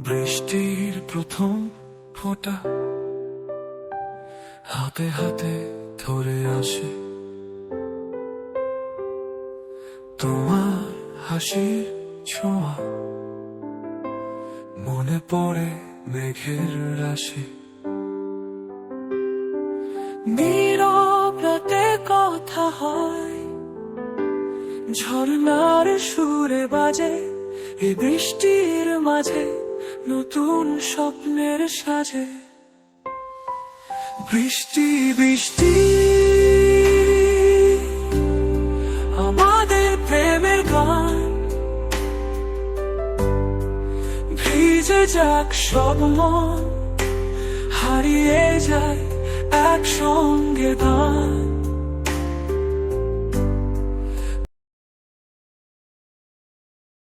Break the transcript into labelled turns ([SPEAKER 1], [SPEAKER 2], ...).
[SPEAKER 1] বৃষ্টির প্রথম ফোঁটা হাতে হাতে ধরে আসে। তোমার হাসির ছোঁয়া মনে পড়ে মেঘের রাশি। নীরব কথা হয়, ঝর্ণার সুরে বাজে এই বৃষ্টির মাঝে। নতুন স্বপ্নের সাজে। বৃষ্টি বৃষ্টি। আমাদের প্রেমের গান। ভিজে যাক সব মন, হারিয়ে যায় একসঙ্গে দান